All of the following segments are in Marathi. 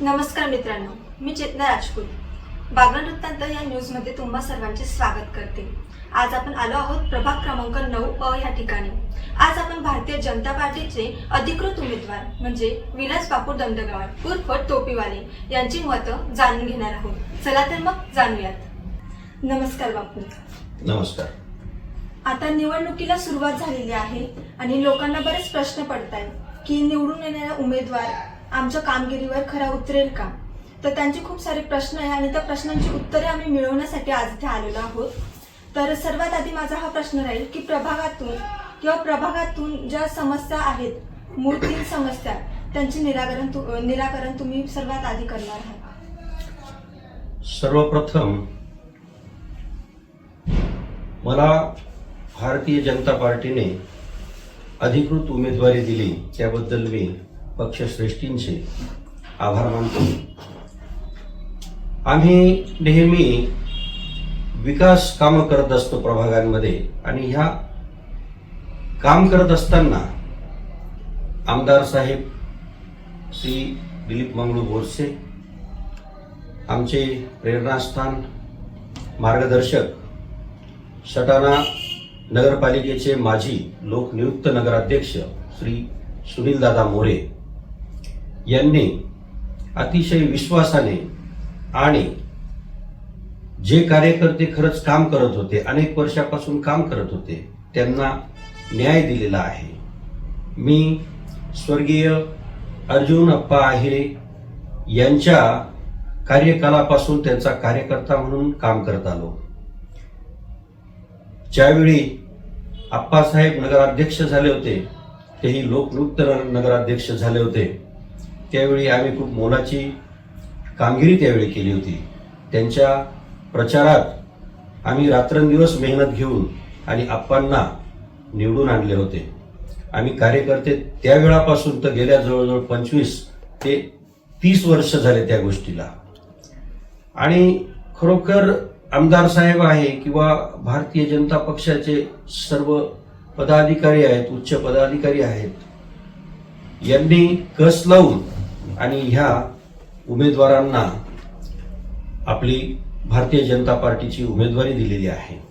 नमस्कार मित्रांनो मी चेतना राजपूत. बागल वृत्तांत या न्यूजमध्ये तुम्हा सर्वांचे स्वागत करते. आज आपण आलो आहोत प्रभाग क्रमांक नऊ अ या ठिकाणी. आज आपण भारतीय जनता पार्टीचे अधिकृत उमेदवार म्हणजे विलास बापू दंडगावाड उर्फ टोपीवाले यांची मतं जाणून घेणार आहोत. चला तर मग जाणूयात. नमस्कार बापू. नमस्कार. आता निवडणुकीला सुरुवात झालेली आहे आणि लोकांना बरेच प्रश्न पडत आहेत की निवडून येणारा उमेदवार आमच्या कामगिरीवर खरा उतरेल का? तर त्यांचे खूप सारे प्रश्न आहे आणि त्या प्रश्नांची उत्तरे आम्ही मिळवण्यासाठी आज इथे आलेलो आहोत. तर सर्वात आधी माझा हा प्रश्न राहील की प्रभागातून किंवा प्रभागातून ज्या समस्या आहेत मूळ तीन समस्या त्यांचे निराकरण तु- निराकरण तुम्ही सर्वात आधी करणार आहात. सर्वप्रथम मला भारतीय जनता पार्टीने अधिकृत उमेदवारी दिली त्याबद्दल मी पक्षश्रेष्ठींचे आभार मानतो. आम्ही नेहमी विकास कामं करत असतो प्रभागांमध्ये आणि ह्या काम करत असताना आमदार साहेब श्री दिलीप मंगळू बोरसे आमचे प्रेरणास्थान मार्गदर्शक सटाणा नगरपालिकेचे माजी लोकनियुक्त नगराध्यक्ष श्री सुनीलदादा मोरे यांनी अतिशय विश्वासाने आणि जे कार्यकर्ते खरंच काम करत होते अनेक वर्षापासून काम करत होते त्यांना न्याय दिलेला आहे. मी स्वर्गीय अर्जुन अप्पा आहिरे यांच्या कार्यकालापासून त्यांचा कार्यकर्ता म्हणून काम करत आलो. ज्यावेळी आप्पासाहेब नगराध्यक्ष झाले होते तेही लोकनुक्त नगराध्यक्ष झाले होते. त्यावेळी आम्ही खूप मोलाची कामगिरी त्यावेळी केली होती. त्यांच्या प्रचारात आम्ही रात्रंदिवस मेहनत घेऊन आणि आप्पांना निवडून आणले होते. आम्ही कार्यकर्ते त्यावेळापासून तर गेल्या जवळजवळ पंचवीस ते तीस वर्ष झाले त्या गोष्टीला. आणि खरोखर आमदार साहेब आहे किंवा भारतीय जनता पक्षाचे सर्व पदाधिकारी आहेत उच्च पदाधिकारी आहेत यांनी कस लावून आणि ह्या उमेदवारांना आपली भारतीय जनता पार्टीची उमेदवारी दिलेली आहे.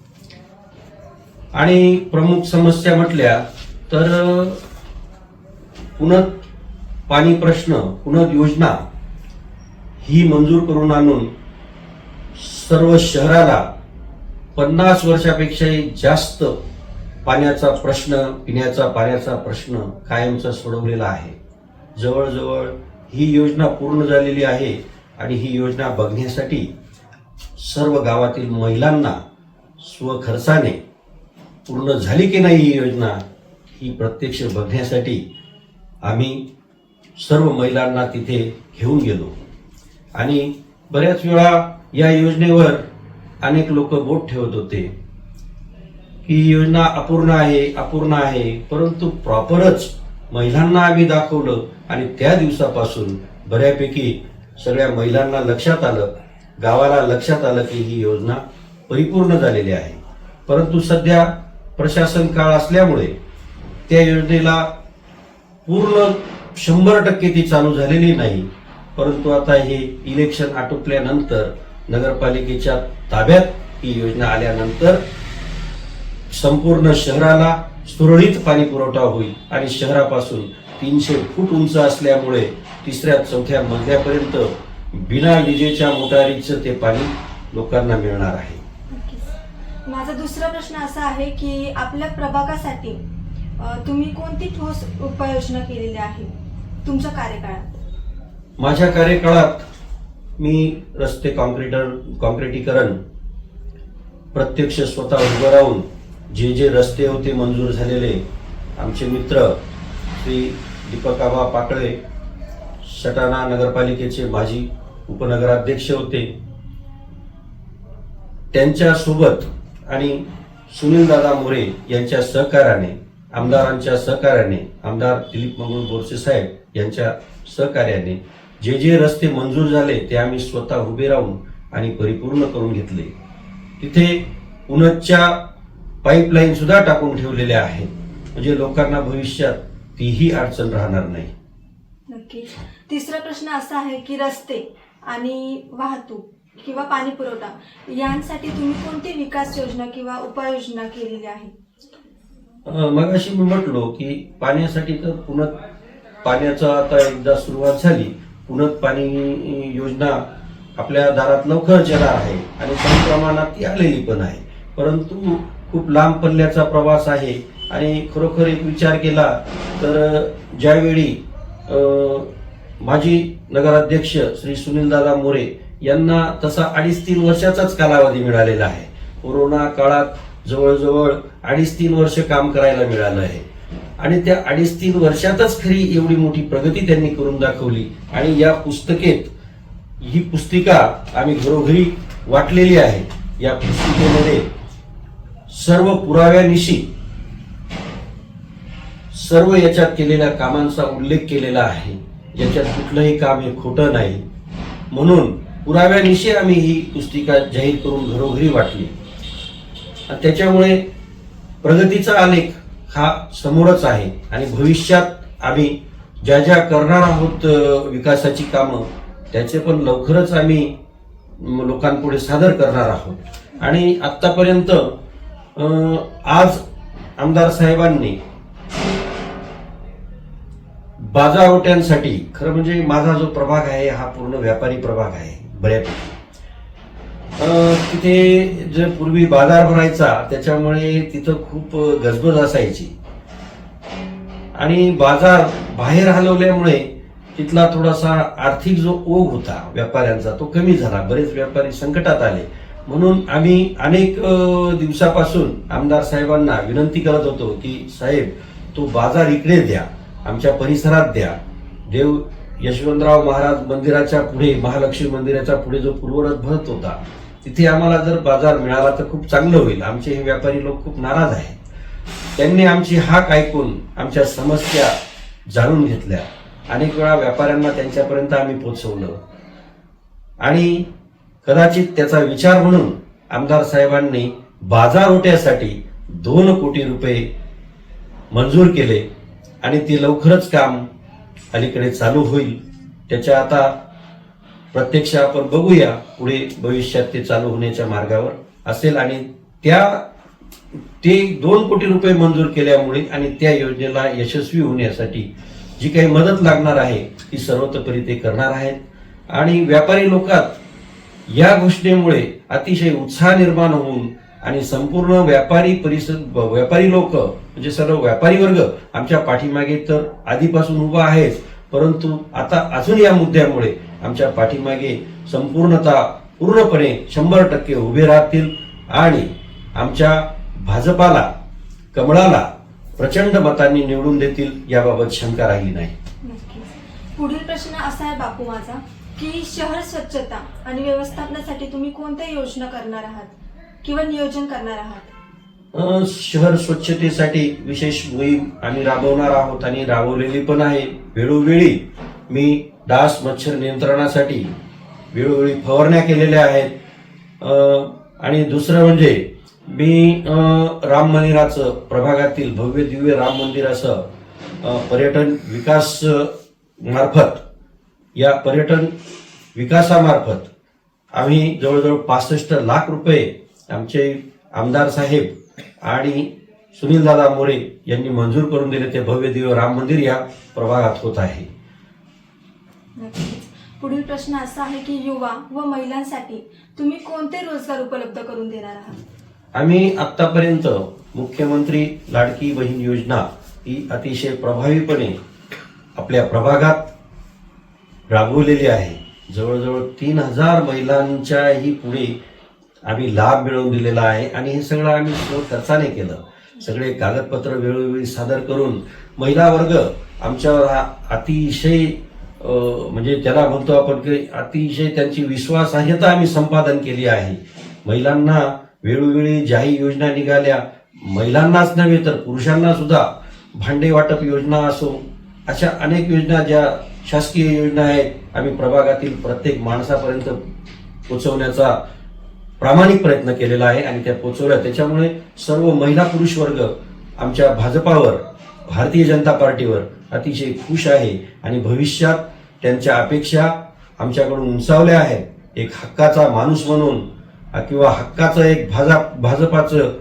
आणि प्रमुख समस्या म्हटल्या तर पुनत पाणी प्रश्न पुनत योजना ही मंजूर करून आणून सर्व शहराला पन्नास वर्षापेक्षाही जास्त पाण्याचा प्रश्न पिण्याचा पाण्याचा प्रश्न कायमचा सोडवलेला आहे. जवळजवळ ही योजना पूर्ण झालेली आहे आणि ही योजना बघण्यासाठी सर्व गावातील महिलांना स्वखर्चाने पूर्ण झाली की नाही ही योजना ही प्रत्यक्ष बघण्यासाठी आम्ही सर्व महिलांना तिथे घेऊन गेलो. आणि बऱ्याच वेळा या योजनेवर अनेक लोक बोट ठेवत होते की ही योजना अपूर्ण आहे अपूर्ण आहे परंतु प्रॉपरच महिलांना आम्ही दाखवलं आणि त्या दिवसापासून बऱ्यापैकी सगळ्या महिलांना लक्षात आलं गावाला लक्षात आलं की ही योजना परिपूर्ण झालेली आहे. परंतु सध्या प्रशासन काळ असल्यामुळे त्या योजनेला पूर्ण शंभर टक्के ती चालू झालेली नाही. परंतु आता हे इलेक्शन आटोपल्यानंतर नगरपालिकेच्या ताब्यात ही योजना आल्यानंतर संपूर्ण शहराला सुरळीत पाणी पुरवठा होईल आणि शहरापासून तीनशे फूट उंच असल्यामुळे तिसऱ्या चौथ्या मजल्यापर्यंत बिना विजेच्या मोटारीचं ते पाणी लोकांना मिळणार आहे. माझा दुसरा प्रश्न असा आहे की आपल्या प्रभागासाठी तुम्ही कोणती ठोस उपाययोजना केलेली आहे? तुमच्या कार्यकाळात? माझ्या कार्यकाळात मी रस्ते कॉन्क्रीटर कॉन्क्रिटीकरण प्रत्यक्ष स्वतः उभं राहून जे जे रस्ते होते मंजूर झालेले आमचे मित्र श्री दीपकाबा पाकळे सटाणा नगरपालिकेचे माजी उपनगराध्यक्ष होते. त्यांच्यासोबत आणि सुनीलदादा मोरे यांच्या सहकार्याने आमदारांच्या सहकार्याने आमदार दिलीप मंगळ बोरसे साहेब यांच्या सहकार्याने जे जे रस्ते मंजूर झाले ते आम्ही स्वतः उभे राहून आणि परिपूर्ण करून घेतले. तिथे उन्हच्या पाईपलाईन सुद्धा टाकून ठेवलेल्या आहेत. म्हणजे लोकांना भविष्यात तीही अडचण राहणार नाही. नक्की. तिसरा प्रश्न असा आहे की रस्ते आणि वाहतूक किंवा पाणी पुरवठा यांसाठी तुम्ही कोणती विकास योजना किंवा उपाययोजना केलेली आहे? मग अशी मी म्हटलो की पाण्यासाठी तर पुन्हा पाण्याचा आता एकदा सुरुवात झाली. पुन्हा पाणी योजना आपल्या दारात लवकरच येणार आहे आणि काही प्रमाणात ती आलेली पण आहे. परंतु खूप लांब पल्ल्याचा प्रवास आहे. आणि खरोखर एक विचार केला तर ज्यावेळी माजी नगराध्यक्ष श्री सुनीलदादा मोरे यांना तसा अडीच तीन वर्षाचाच कालावधी मिळालेला आहे. कोरोना काळात जवळजवळ अडीच तीन वर्ष काम करायला मिळालं आहे. आणि त्या अडीच तीन वर्षातच खरी एवढी मोठी प्रगती त्यांनी करून दाखवली. आणि या पुस्तकेत ही पुस्तिका आम्ही घरोघरी वाटलेली आहे. या पुस्तिकेमध्ये सर्व पुराव्यानिशी सर्व याच्यात केलेल्या कामांचा उल्लेख केलेला आहे. याच्यात कुठलंही काम हे खोटं नाही. म्हणून पुराव्यानिशी आम्ही ही पुस्तिका जाहीर करून घरोघरी वाटली. आणि त्याच्यामुळे प्रगतीचा आलेख हा समोरच आहे. आणि भविष्यात आम्ही ज्या ज्या करणार आहोत विकासाची कामं त्याचे पण लवकरच आम्ही लोकांपुढे सादर करणार आहोत. आणि आत्तापर्यंत आज आमदार साहेबांनी बाजारोट्यांसाठी खरं म्हणजे माझा जो प्रभाग आहे हा पूर्ण व्यापारी प्रभाग आहे बऱ्यापैकी. अं, तिथे जे पूर्वी बाजार भरायचा त्याच्यामुळे तिथं खूप गजबज असायची. आणि बाजार बाहेर हलवल्यामुळे तिथला थोडासा आर्थिक जो ओघ होता व्यापाऱ्यांचा तो कमी झाला. बरेच व्यापारी संकटात आले. म्हणून आम्ही अनेक दिवसापासून आमदार साहेबांना विनंती करत होतो की साहेब तो बाजार इकडे द्या आमच्या परिसरात द्या. देव यशवंतराव महाराज मंदिराच्या पुढे महालक्ष्मी मंदिराच्या पुढे जो पूर्वरथ भरत होता तिथे आम्हाला जर बाजार मिळाला तर खूप चांगलं होईल. आमचे हे व्यापारी लोक खूप नाराज आहेत. त्यांनी आमची हाक ऐकून आमच्या समस्या जाणून घेतल्या. अनेक वेळा व्यापाऱ्यांना त्यांच्यापर्यंत आम्ही पोचवलं. आणि कदाचित त्याचा विचार म्हणून आमदार साहेबांनी बाजारोट्यासाठी दोन कोटी रुपये मंजूर केले आणि ते लवकरच काम अलीकडे चालू होईल. त्याच्या आता प्रत्यक्ष आपण बघूया पुढे भविष्यात ते चालू होण्याच्या मार्गावर असेल आणि त्या ते दोन कोटी रुपये मंजूर केल्यामुळे आणि त्या योजनेला यशस्वी होण्यासाठी जी काही मदत लागणार आहे ती सर्वतोपरी ते करणार आहेत. आणि व्यापारी लोकात या घोषणेमुळे अतिशय उत्साह निर्माण होऊन आणि संपूर्ण व्यापारी परिसर व्यापारी लोक म्हणजे सर्व व्यापारी वर्ग आमच्या पाठीमागे तर आधीपासून उभा आहेच परंतु आता अजून या मुद्द्यामुळे आमच्या पाठीमागे संपूर्णता पूर्णपणे शंभर टक्के उभे राहतील आणि आमच्या भाजपाला कमळाला प्रचंड मतांनी निवडून देतील याबाबत शंका राहिली नाही. पुढील प्रश्न असा आहे बापू माझा. की शहर स्वच्छता आणि व्यवस्थापनासाठी तुम्ही कोणत्या योजना करणार आहात? किंवा नियोजन करणार आहात? अ, शहर स्वच्छतेसाठी विशेष मोहीम आम्ही राबवणार आहोत आणि राबवलेली पण आहे. वेळोवेळी मी डास मच्छर नियंत्रणासाठी वेळोवेळी फवारण्या केलेल्या आहेत. अ, आणि दुसरं म्हणजे मी अ, राम मंदिराचं प्रभागातील भव्य दिव्य राम मंदिर असं अ, पर्यटन विकास अ, मार्फत या पर्यटन विकासामार्फत आम्ही जवळजवळ पासष्ट लाख रुपये आमचे आमदार साहेब आणि सुनीलदादा मोरे यांनी मंजूर करून दिले. ते भव्य दिव्य राम मंदिर या प्रभागात होत आहे. पुढील प्रश्न असा आहे की युवा व महिलांसाठी तुम्ही कोणते रोजगार उपलब्ध करून देणार आहात? आम्ही आतापर्यंत मुख्यमंत्री लाडकी बहीण योजना ही अतिशय प्रभावीपणे आपल्या प्रभागात राबवलेली आहे. जवळजवळ तीन हजार महिलांच्याही पुढे आम्ही लाभ मिळवून दिलेला आहे आणि हे सगळं आम्ही खर्चाने केलं. सगळे कागदपत्र वेळोवेळी सादर करून महिला वर्ग आमच्यावर हा अतिशय म्हणजे त्याला म्हणतो आपण की अतिशय त्यांची विश्वासार्हता आम्ही संपादन केली आहे. महिलांना वेळोवेळी ज्याही योजना निघाल्या. महिलांनाच नव्हे तर पुरुषांना सुद्धा भांडे वाटप योजना असो अशा अनेक योजना ज्या शासकीय योजना आहेत आम्ही प्रभागातील प्रत्येक माणसापर्यंत पोचवण्याचा प्रामाणिक प्रयत्न केलेला आहे आणि त्या पोचवल्या त्याच्यामुळे सर्व महिला पुरुष वर्ग आमच्या भाजपावर भारतीय जनता पार्टीवर अतिशय खुश आहे आणि भविष्यात त्यांच्या अपेक्षा आमच्याकडून उंचावल्या आहेत. एक हक्काचा माणूस म्हणून किंवा हक्काचं एक भाजा भाजपाचं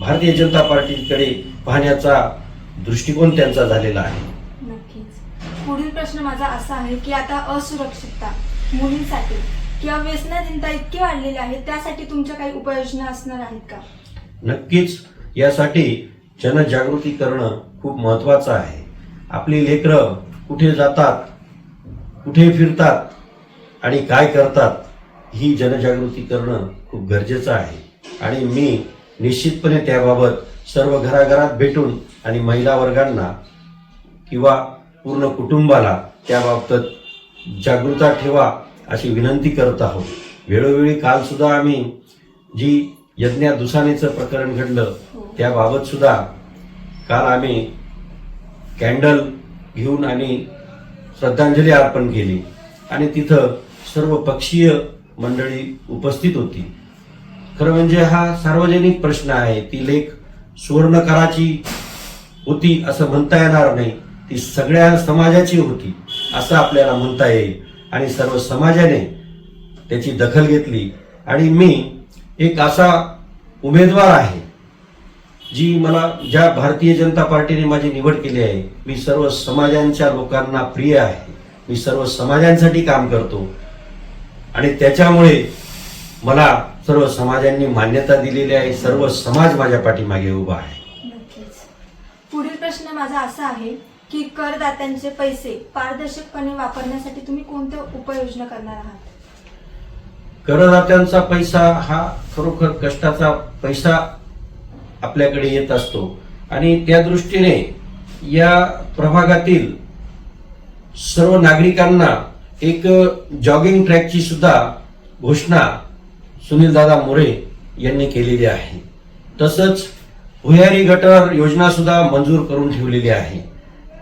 भारतीय जनता पार्टीकडे पाहण्याचा दृष्टिकोन त्यांचा झालेला आहे. नक्कीच. पुढील प्रश्न माझा असा आहे की आता असुरक्षितता मुलींसाठी किंवा व्यसनाधीनता इतकी वाढलेली आहे त्यासाठी तुमच्या काही उपाययोजना असणार आहेत का? नक्कीच. यासाठी जनजागृती करणं खूप महत्वाचं आहे. आपली लेकरं कुठे जातात कुठे फिरतात आणि काय करतात ही जनजागृती करणं खूप गरजेचं आहे. आणि मी निश्चितपणे त्याबाबत सर्व घराघरात भेटून आणि महिला वर्गांना किंवा पूर्ण कुटुंबाला त्याबाबत जागृता ठेवा अशी विनंती करत आहोत. वेळोवेळी काल सुद्धा आम्ही जी यज्ञा दुसानेचं प्रकरण घडलं त्याबाबत सुद्धा काल आम्ही कॅन्डल घेऊन आणि श्रद्धांजली अर्पण केली. आणि तिथं सर्व पक्षीय मंडळी उपस्थित होती. खरं म्हणजे हा सार्वजनिक प्रश्न आहे. ती लेख सुवर्णकाराची होती असं म्हणता येणार नाही. ती सगळ्या समाजाची होती असं आपल्याला म्हणता येईल. आणि सर्व समाजाने त्याची दखल घेतली. आणि मी एक असा उमेदवार आहे जी मला ज्या भारतीय जनता पार्टीने माझी निवड केली आहे मी सर्व समाजांच्या लोकांना प्रिय आहे. मी सर्व समाजांसाठी काम करतो. आणि त्याच्यामुळे मला सर्व समाजांनी मान्यता दिलेली आहे सर्व समाज माझ्या पाठीमागे उभा आहे. पुढील प्रश्न माझा असा आहे की करदात्यांचे पैसे पारदर्शकपणे वापरण्यासाठी तुम्ही कोणत्या उपाययोजना करणार आहात? करदात्यांचा पैसा हा खरोखर कष्टाचा पैसा आपल्याकडे येत असतो. आणि त्या दृष्टीने या प्रभागातील सर्व नागरिकांना एक जॉगिंग ट्रॅकची सुद्धा घोषणा सुनीलदादा मोरे यांनी केलेली आहे. तसंच भुयारी गटार योजना सुद्धा मंजूर करून ठेवलेली आहे.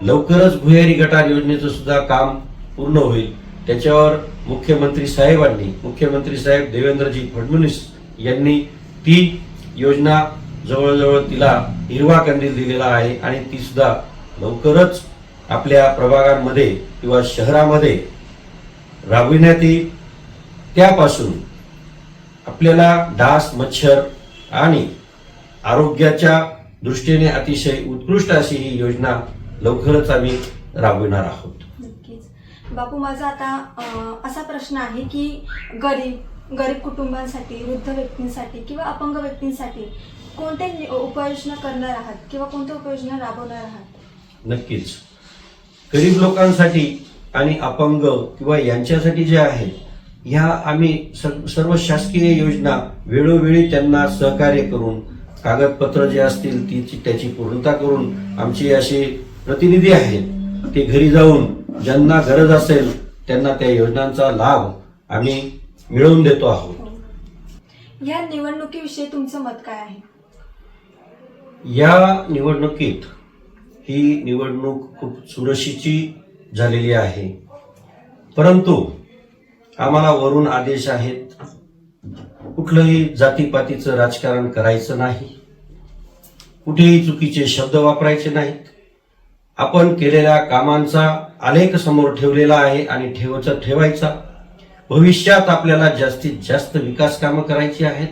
लवकरच भुयारी गटार योजनेचं सुद्धा काम पूर्ण होईल. त्याच्यावर मुख्यमंत्री साहेबांनी मुख्यमंत्री साहेब देवेंद्रजी फडणवीस यांनी ती योजना जवळजवळ तिला हिरवा कंदील दिलेला आहे आणि ती सुद्धा लवकरच आपल्या प्रभागांमध्ये किंवा शहरामध्ये राबविण्यात येईल. त्यापासून आपल्याला डास मच्छर आणि आरोग्याच्या दृष्टीने अतिशय उत्कृष्ट अशी ही योजना लवकरच आम्ही राबविणार आहोत. बापू माझा आता असा प्रश्न आहे की गरीब गरीब कुटुंबांसाठी वृद्ध व्यक्तींसाठी किंवा अपंग व्यक्तींसाठी कोणत्या उपाययोजना करणार आहात किंवा कोणत्या उपाययोजना राबवणार आहात? नक्कीच. गरीब लोकांसाठी आणि अपंग किंवा यांच्यासाठी जे आहे ह्या आम्ही सर- सर्व शासकीय योजना वेळोवेळी त्यांना सहकार्य करून कागदपत्र जे असतील ती त्याची पूर्णता करून आमचे असे प्रतिनिधी आहेत ते घरी जाऊन ज्यांना गरज असेल त्यांना त्या योजनांचा लाभ आम्ही मिळवून देतो आहोत. या निवडणुकीविषयी तुमचं मत काय आहे? या निवडणुकीत ही निवडणूक खूप चुरशीची झालेली आहे. परंतु आम्हाला वरून आदेश आहेत. कुठलंही जातीपातीचं राजकारण करायचं नाही. कुठेही चुकीचे शब्द वापरायचे नाहीत. आपण केलेल्या कामांचा आलेख समोर ठेवलेला आहे आणि ठेवचा ठेवायचा. भविष्यात आपल्याला जास्तीत जास्त विकास कामं करायची आहेत.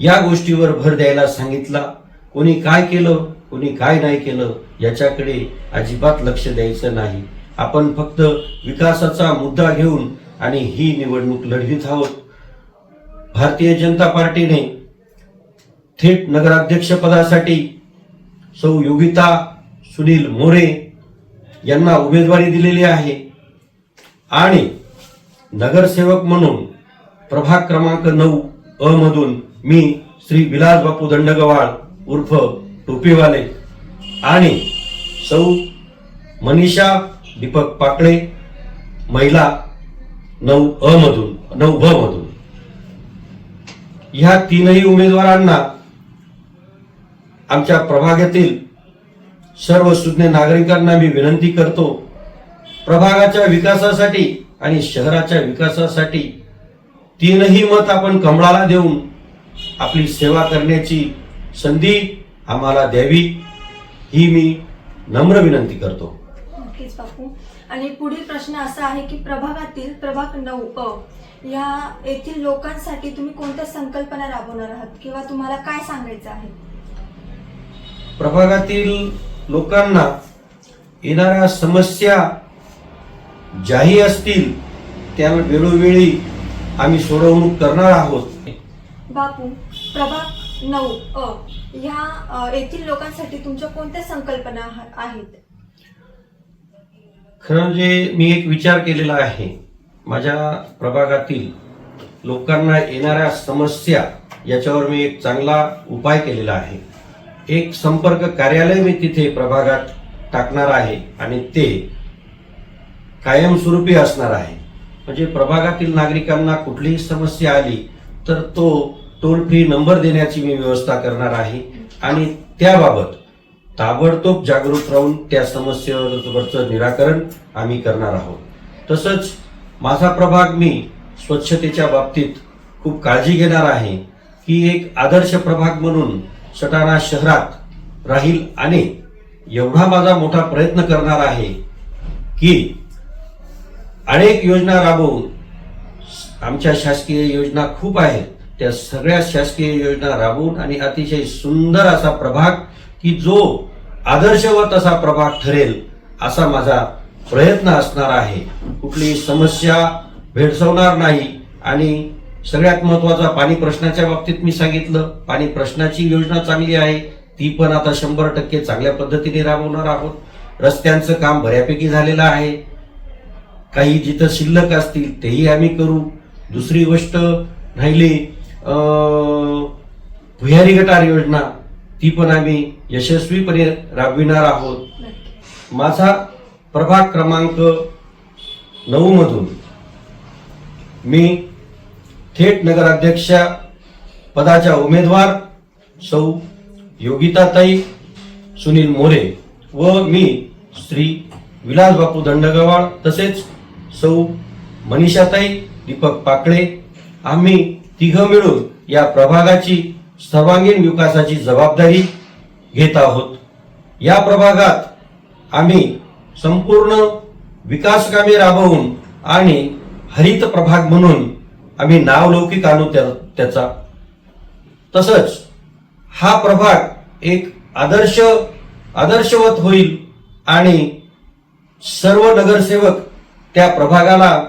या गोष्टीवर भर द्यायला सांगितला. कोणी काय केलं कोणी काय नाही केलं याच्याकडे अजिबात लक्ष द्यायचं नाही. आपण फक्त विकासाचा मुद्दा घेऊन आणि ही निवडणूक लढवीत आहोत भारतीय जनता पार्टीने थेट नगराध्यक्षपदासाठी सौ योगिता सुनील मोरे यांना उमेदवारी दिलेली आहे. आणि नगरसेवक म्हणून प्रभाग क्रमांक नऊ अ मधून मी श्री विलास बापू दंडगवाळ उर्फ टोपीवाले आणि सौ मनीषा दीपक पाकळे महिला नऊ अ मधून नऊ ब मधून. ह्या तीनही उमेदवारांना आमच्या प्रभागातील सर्व सुज्ञ नागरिकांना मी विनंती करतो प्रभागाच्या विकासासाठी आणि शहराच्या विकासासाठी तीनही मत आपण कमळाला देऊन आपली सेवा करण्याची संधी आम्हाला द्यावी ही मी नम्र विनंती करतो. नक्कीच बापू. आणि पुढील प्रश्न असा आहे की प्रभागातील प्रभाग नऊ अ या येथील लोकांसाठी तुम्ही कोणत्या संकल्पना राबवणार आहात? किंवा तुम्हाला काय सांगायचं आहे? प्रभागातील लोकांना येणाऱ्या समस्या ज्याही असतील त्या वेळोवेळी आम्ही सोडवणूक करणार आहोत. बापू प्रभाग नऊ अ ह्या येथील लोकांसाठी तुमच्या कोणत्या संकल्पना आहा- आहेत? खरं म्हणजे मी एक विचार केलेला आहे. माझ्या प्रभागातील लोकांना येणाऱ्या समस्या याच्यावर मी एक चांगला उपाय केलेला आहे. एक संपर्क कार्यालय मी तिथे प्रभागात टाकणार आहे आणि ते कायमस्वरूपी असणार आहे. म्हणजे प्रभागातील नागरिकांना कुठलीही समस्या आली तर तो टोल फ्री नंबर देण्याची मी व्यवस्था करणार आहे आणि त्याबाबत ताबडतोब जागरूक राहून त्या समस्येवरचं निराकरण आम्ही करणार आहोत. तसंच माझा प्रभाग मी स्वच्छतेच्या बाबतीत खूप काळजी घेणार आहे की एक आदर्श प्रभाग म्हणून सटाणा शहरात राहील आणि एवढा माझा मोठा प्रयत्न करणार आहे की अनेक योजना राबवून आमच्या शासकीय योजना खूप आहेत. त्या सगळ्या शासकीय योजना राबवून आणि अतिशय सुंदर असा प्रभाग की जो आदर्शवत असा प्रभाग ठरेल असा माझा प्रयत्न असणार आहे. कुठली समस्या भेडसवणार नाही. आणि सगळ्यात महत्त्वाचा पाणी प्रश्नाच्या बाबतीत मी सांगितलं. पाणी प्रश्नाची योजना चांगली आहे. ती पण आता शंभर टक्के चांगल्या पद्धतीने राबवणार आहोत. रस्त्यांचं काम बऱ्यापैकी झालेलं आहे. काही जिथं शिल्लक असतील तेही आम्ही करू. दुसरी गोष्ट राहिली भुयारी गटार योजना ती पण आम्ही यशस्वीपणे राबविणार आहोत. माझा प्रभाग क्रमांक नऊ मधून मी थेट नगराध्यक्ष पदाच्या उमेदवार सौ योगिताताई सुनील मोरे व मी श्री विलास बापू दंडगवाळ तसेच सौ मनीषाताई दीपक पाकळे आम्ही तिघं मिळून या प्रभागाची सर्वांगीण विकासाची जबाबदारी घेत आहोत. या प्रभागात आम्ही संपूर्ण विकास कामे राबवून आणि हरित प्रभाग म्हणून आम्ही नावलौकिक आणू त्या- त्याचा. तसंच हा प्रभाग एक आदर्श आदर्शवत होईल आणि सर्व नगरसेवक त्या प्रभागाला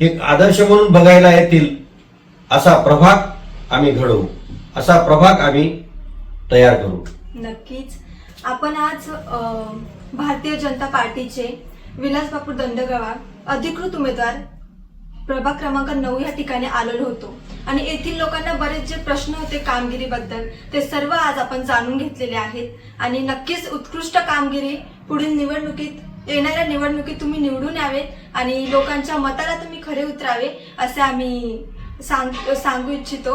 एक आदर्श म्हणून बघायला येतील असा प्रभाग आम्ही घडवू. असा प्रभाग आम्ही तयार करू. नक्कीच. आपण आज भारतीय जनता पार्टीचे विलास बापू दंडगवार अधिकृत उमेदवार प्रभाग क्रमांक नऊ या ठिकाणी आलेलो होतो. आणि येथील लोकांना बरेच जे प्रश्न होते कामगिरीबद्दल ते सर्व आज आपण जाणून घेतलेले आहेत. आणि नक्कीच उत्कृष्ट कामगिरी पुढील निवडणुकीत येणाऱ्या निवडणुकीत तुम्ही निवडून यावेत आणि लोकांच्या मताला तुम्ही खरे उतरावे असे आम्ही सांग सांगू इच्छितो.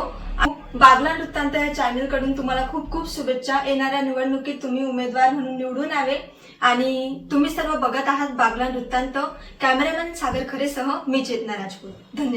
बागला वृत्तांत या चॅनलकडून तुम्हाला खूप खूप शुभेच्छा. येणाऱ्या निवडणुकीत तुम्ही उमेदवार म्हणून निवडून यावे. आणि तुम्ही सर्व बघत आहात बागला वृत्तांत. कॅमेरामॅन सागर खरेसह मी चेतना राजपूत. धन्यवाद.